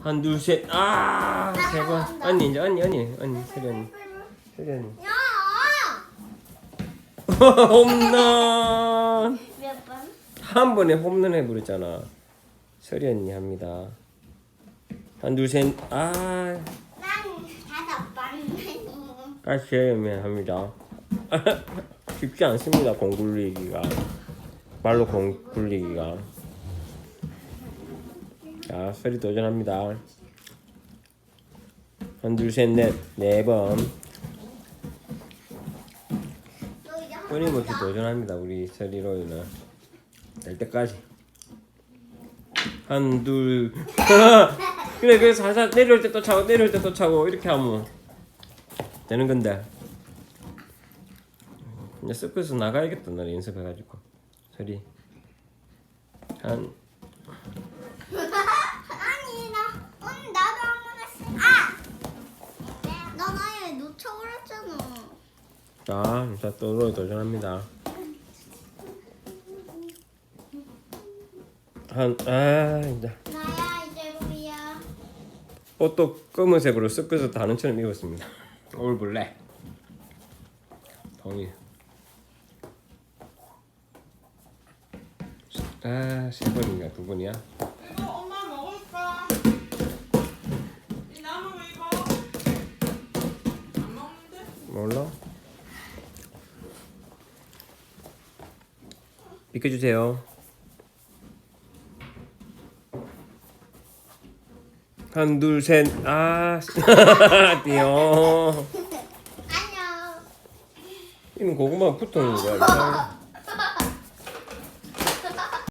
한, 둘, 셋. 아, 세 번. 언니, 이제 언니, 언니, 언니, 세리 언니. 세리 언니. 야! 홈런! 몇 번? 한 번에 홈런 해버렸잖아. 세리 언니 합니다. 한, 둘, 셋. 아, 난 다섯 번. 까시면 합니다. 쉽지 않습니다, 공 굴리기가. 말로 공 굴리기가. 자, 소리 도전합니다. 한, 둘, 셋, 넷, 네 번. 끊임없이. 도전합니다, 우리 서리로이는. 될 때까지. 한, 둘. 그래, 그래, 살살 내려올 때 또 차고, 내려올 때 또 차고, 이렇게 하면 되는 건데. 이제 서커스 나가야겠다, 나 연습해가지고. 서리. 한, 아니 나 언니 나도 한 번 했어. 아! 넌 아예 놓쳐버렸잖아. 자, 자, 또 로이 도전합니다. 한, 아, 이제. 나야 이제 로이야. 옷도 검은색으로 섞어서 단원처럼 입었습니다. 올 블랙. 동의. 아, 세 번인가 두 번이야? 이거 엄마 먹을까? 이 남은 거 이거 안 몰라. 비켜주세요. 한, 둘, 셋, 아, 띠용. 안녕. 이는 고구마 붙어 있는 거야.